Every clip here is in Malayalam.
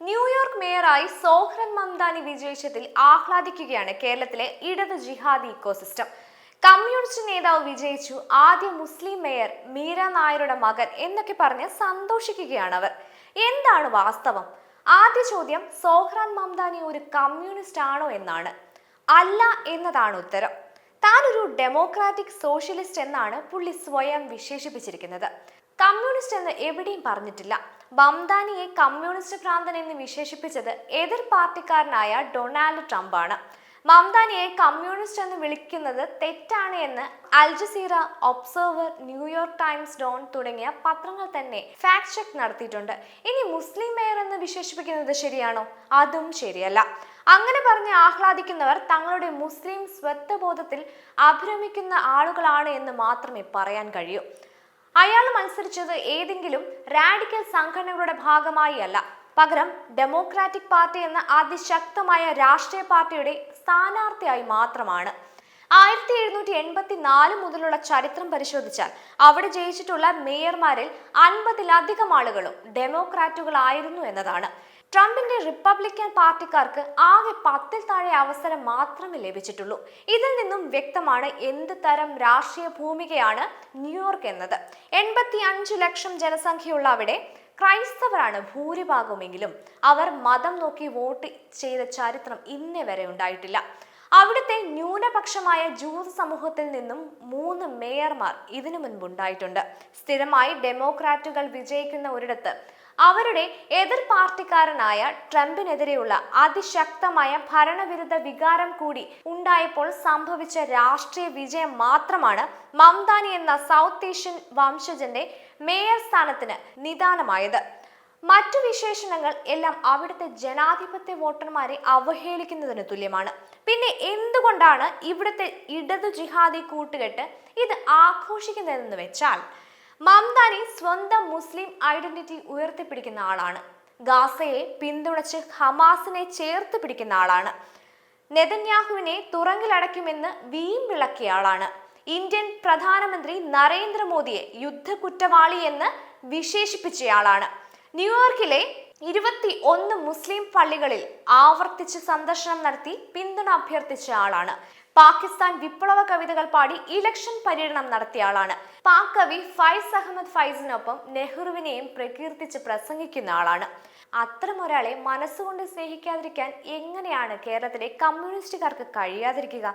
ന്യൂയോർക്ക് മേയറായി സോഹ്രൻ മംദാനി വിജയിച്ചതിൽ ആഹ്ലാദിക്കുകയാണ് കേരളത്തിലെ ഇടത് ജിഹാദി ഇക്കോസിസ്റ്റം. കമ്മ്യൂണിസ്റ്റ് നേതാവ് വിജയിച്ചു. ആദ്യ മുസ്ലിം മേയർ മീര നായരുടെ മകൻ എന്നൊക്കെ പറഞ്ഞ് സന്തോഷിക്കുകയാണ് അവർ. എന്താണ് വാസ്തവം? ആദ്യ ചോദ്യം സോഹ്രാൻ മംദാനി ഒരു കമ്മ്യൂണിസ്റ്റ് ആണോ എന്നാണ്. അല്ല എന്നതാണ് ഉത്തരം. താനൊരു ഡെമോക്രാറ്റിക് സോഷ്യലിസ്റ്റ് എന്നാണ് പുള്ളി സ്വയം വിശേഷിപ്പിച്ചിരിക്കുന്നത്. കമ്മ്യൂണിസ്റ്റ് എന്ന് എവിടെയും പറഞ്ഞിട്ടില്ല. ബംദാനിയെ കമ്മ്യൂണിസ്റ്റ് ഭ്രാന്തൻ എന്ന് വിശേഷിപ്പിച്ചത് എതിർ പാർട്ടിക്കാരനായ ഡൊണാൾഡ് ട്രംപ് ആണ് മംദാനിയെ കമ്മ്യൂണിസ്റ്റ് എന്ന് വിളിക്കുന്നത് തെറ്റാണ് എന്ന് Al Jazeera Observer New York Times Dawn തുടങ്ങിയ പത്രങ്ങൾ തന്നെ ഫാക്ട് ചെക്ക് നടത്തിയിട്ടുണ്ട്. ഇനി മുസ്ലിം മേയർ എന്ന് വിശേഷിപ്പിക്കുന്നത് ശരിയാണോ? അതും ശരിയല്ല. അങ്ങനെ പറഞ്ഞ് ആഹ്ലാദിക്കുന്നവർ തങ്ങളുടെ മുസ്ലിം സ്വത്വബോധത്തിൽ അഭിരമിക്കുന്ന ആളുകളാണ് എന്ന് മാത്രമേ പറയാൻ കഴിയൂ. അയാൾ മത്സരിച്ചത് ഏതെങ്കിലും റാഡിക്കൽ സംഘടനകളുടെ ഭാഗമായി അല്ല പകരം ഡെമോക്രാറ്റിക് പാർട്ടി എന്ന അതിശക്തമായ രാഷ്ട്രീയ പാർട്ടിയുടെ സ്ഥാനാർത്ഥിയായി മാത്രമാണ്. ആയിരത്തി എഴുന്നൂറ്റി എൺപത്തി നാല് മുതലുള്ള ചരിത്രം പരിശോധിച്ചാൽ അവിടെ ജയിച്ചിട്ടുള്ള മേയർമാരിൽ അൻപതിലധികം ആളുകളും ഡെമോക്രാറ്റുകളായിരുന്നു എന്നതാണ്. ട്രംപിന്റെ റിപ്പബ്ലിക്കൻ പാർട്ടിക്കാർക്ക് ആകെ പത്തിൽ താഴെ അവസരം മാത്രമേ ലഭിച്ചിട്ടുള്ളൂ. ഇതിൽ നിന്നും വ്യക്തമാണ് എന്ത് തരം രാഷ്ട്രീയ ഭൂമികയാണ് ന്യൂയോർക്ക് എന്നത്. എൺപത്തി അഞ്ച് ലക്ഷം ജനസംഖ്യയുള്ള അവിടെ ക്രൈസ്തവരാണ് ഭൂരിഭാഗമെങ്കിലും അവർ മതം നോക്കി വോട്ട് ചെയ്ത ചരിത്രം ഇന്നേ വരെ ഉണ്ടായിട്ടില്ല. അവിടുത്തെ ന്യൂനപക്ഷമായ ജൂത സമൂഹത്തിൽ നിന്നും മൂന്ന് മേയർമാർ ഇതിനു മുൻപുണ്ടായിട്ടുണ്ട് സ്ഥിരമായി ഡെമോക്രാറ്റുകൾ വിജയിക്കുന്ന ഒരിടത്ത് അവരുടെ എതിർ പാർട്ടിക്കാരനായ ട്രംപിനെതിരെയുള്ള അതിശക്തമായ ഭരണവിരുദ്ധ വികാരം കൂടി ഉണ്ടായപ്പോൾ സംഭവിച്ച രാഷ്ട്രീയ വിജയം മാത്രമാണ് മംദാനി എന്ന സൗത്ത് ഏഷ്യൻ വംശജന്റെ മേയർ സ്ഥാനത്തിന് നിദാനമായത്. മറ്റു വിശേഷണങ്ങൾ എല്ലാം അവിടുത്തെ ജനാധിപത്യ വോട്ടർമാരെ അവഹേളിക്കുന്നതിന് തുല്യമാണ്. പിന്നെ എന്തുകൊണ്ടാണ് ഇവിടുത്തെ ഇടതു ജിഹാദി കൂട്ടുകെട്ട് ഇത് ആഘോഷിക്കുന്നതെന്ന് വെച്ചാൽ മംദാനി സ്വന്തം മുസ്ലിം ഐഡന്റിറ്റി ഉയർത്തിപ്പിടിക്കുന്ന ആളാണ്. ഗാസയെ പിന്തുണച്ച് ഹമാസിനെ ചേർത്ത് പിടിക്കുന്ന ആളാണ്. നെതന്യാഹുവിനെ തുറങ്കിലടയ്ക്കുമെന്ന് വീമ്പിളക്കിയ ആളാണ്. ഇന്ത്യൻ പ്രധാനമന്ത്രി നരേന്ദ്രമോദിയെ യുദ്ധ കുറ്റവാളി എന്ന് വിശേഷിപ്പിച്ചയാളാണ്. ന്യൂയോർക്കിലെ ഇരുപത്തി ഒന്ന് മുസ്ലിം പള്ളികളിൽ ആവർത്തിച്ച് സന്ദർശനം നടത്തി പിന്തുണ അഭ്യർത്ഥിച്ച ആളാണ്. പാകിസ്ഥാൻ വിപ്ലവ കവിതകൾ പാടി ഇലക്ഷൻ പര്യടനം നടത്തിയ ആളാണ്. പാക് കവി ഫൈസ് അഹമ്മദ് ഫൈസിനൊപ്പം നെഹ്റുവിനെയും പ്രകീർത്തിച്ച് പ്രസംഗിക്കുന്ന ആളാണ്. അത്തരം ഒരാളെ മനസ്സുകൊണ്ട് സ്നേഹിക്കാതിരിക്കാൻ എങ്ങനെയാണ് കേരളത്തിലെ കമ്മ്യൂണിസ്റ്റുകാർക്ക് കഴിയാതിരിക്കുക?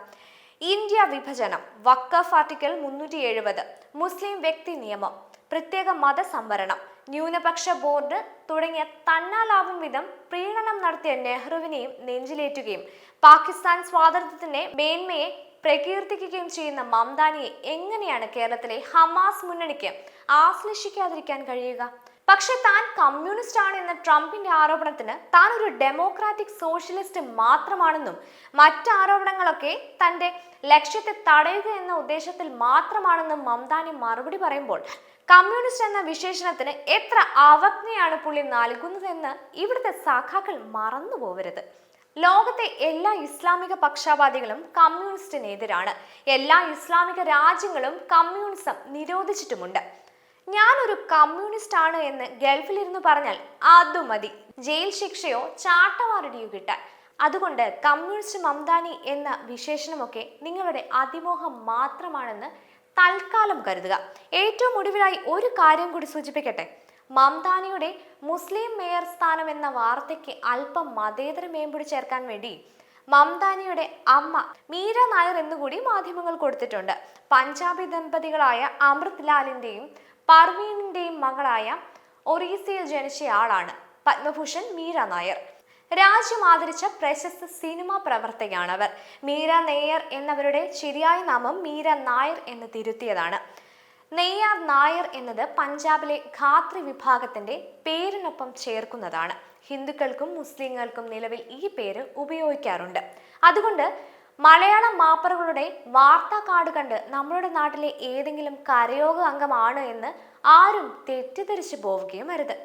ഇന്ത്യ വിഭജനം വക്കഫ് ആർട്ടിക്കൽ മുന്നൂറ്റി എഴുപത് മുസ്ലിം വ്യക്തി നിയമം പ്രത്യേക മതസംവരണം ന്യൂനപക്ഷ ബോർഡ് തുടങ്ങിയ തന്നാലാവും വിധം പ്രീണനം നടത്തിയ നെഹ്റുവിനെയും നെഞ്ചിലേറ്റുകയും പാകിസ്ഥാൻ സ്വാതന്ത്ര്യത്തിന്റെ മേന്മയെ പ്രകീർത്തിക്കുകയും ചെയ്യുന്ന മംദാനിയെ എങ്ങനെയാണ് കേരളത്തിലെ ഹമാസ് മുന്നണിക്ക് ആശ്ലേഷിക്കാതിരിക്കാൻ കഴിയുക? പക്ഷെ താൻ കമ്മ്യൂണിസ്റ്റ് ആണ് എന്ന ട്രംപിന്റെ ആരോപണത്തിന് താൻ ഒരു ഡെമോക്രാറ്റിക് സോഷ്യലിസ്റ്റ് മാത്രമാണെന്നും മറ്റ് ആരോപണങ്ങളൊക്കെ തന്റെ ലക്ഷ്യത്തെ തടയുക എന്ന ഉദ്ദേശത്തിൽ മാത്രമാണെന്നും മംദാനി മറുപടി പറയുമ്പോൾ കമ്മ്യൂണിസ്റ്റ് എന്ന വിശേഷണത്തിന് എത്ര അവജ്ഞയാണ് പുള്ളി നൽകുന്നതെന്ന് ഇവിടുത്തെ സഖാക്കൾ മറന്നു പോവരുത്. ലോകത്തെ എല്ലാ ഇസ്ലാമിക പക്ഷാപാതികളും കമ്മ്യൂണിസ്റ്റിനെതിരാണ് എല്ലാ ഇസ്ലാമിക രാജ്യങ്ങളും കമ്മ്യൂണിസം നിരോധിച്ചിട്ടുമുണ്ട്. ഞാനൊരു കമ്മ്യൂണിസ്റ്റ് ആണ് എന്ന് ഗൾഫിലിരുന്ന് പറഞ്ഞാൽ അതും മതി. ജയിൽ ശിക്ഷയോ ചാട്ടവാറടിയോ കിട്ടാൻ. അതുകൊണ്ട് കമ്മ്യൂണിസ്റ്റ് മംദാനി എന്ന വിശേഷണമൊക്കെ നിങ്ങളുടെ അതിമോഹം മാത്രമാണെന്ന് തൽക്കാലം കരുതുക. ഏറ്റവും ഒടുവിലായി ഒരു കാര്യം കൂടി സൂചിപ്പിക്കട്ടെ. മംദാനിയുടെ മുസ്ലിം മേയർ സ്ഥാനം എന്ന വാർത്തയ്ക്ക് അല്പം മതേതര മേമ്പൊടി ചേർക്കാൻ വേണ്ടി മംദാനിയുടെ അമ്മ മീര നായർ എന്നുകൂടി മാധ്യമങ്ങൾ കൊടുത്തിട്ടുണ്ട്. പഞ്ചാബി ദമ്പതികളായ അമൃത് ലാലിന്റെയും പർവീണിന്റെയും മകളായ ഒറീസയിൽ ജനിച്ചയാളാണ് പത്മഭൂഷൺ മീര നായർ. രാജ്യം ആദരിച്ച പ്രശസ്ത സിനിമാ പ്രവർത്തകയാണ് അവർ മീര നെയ്യർ എന്നവരുടെ ശരിയായ നാമം മീര നായർ എന്ന് തിരുത്തിയതാണ്. നെയ്യാർ നായർ എന്നത് പഞ്ചാബിലെ ഖാത്രി വിഭാഗത്തിന്റെ പേരിനൊപ്പം ചേർക്കുന്നതാണ്. ഹിന്ദുക്കൾക്കും മുസ്ലിങ്ങൾക്കും നിലവിൽ ഈ പേര് ഉപയോഗിക്കാറുണ്ട്. അതുകൊണ്ട് മലയാളം മാപ്പറുകളുടെ വാർത്താ കാർഡ് കണ്ട് നമ്മുടെ നാട്ടിലെ ഏതെങ്കിലും കരയോഗ അംഗമാണ് എന്ന് ആരും തെറ്റിദ്ധരിച്ചു പോവുകയും അരുത്.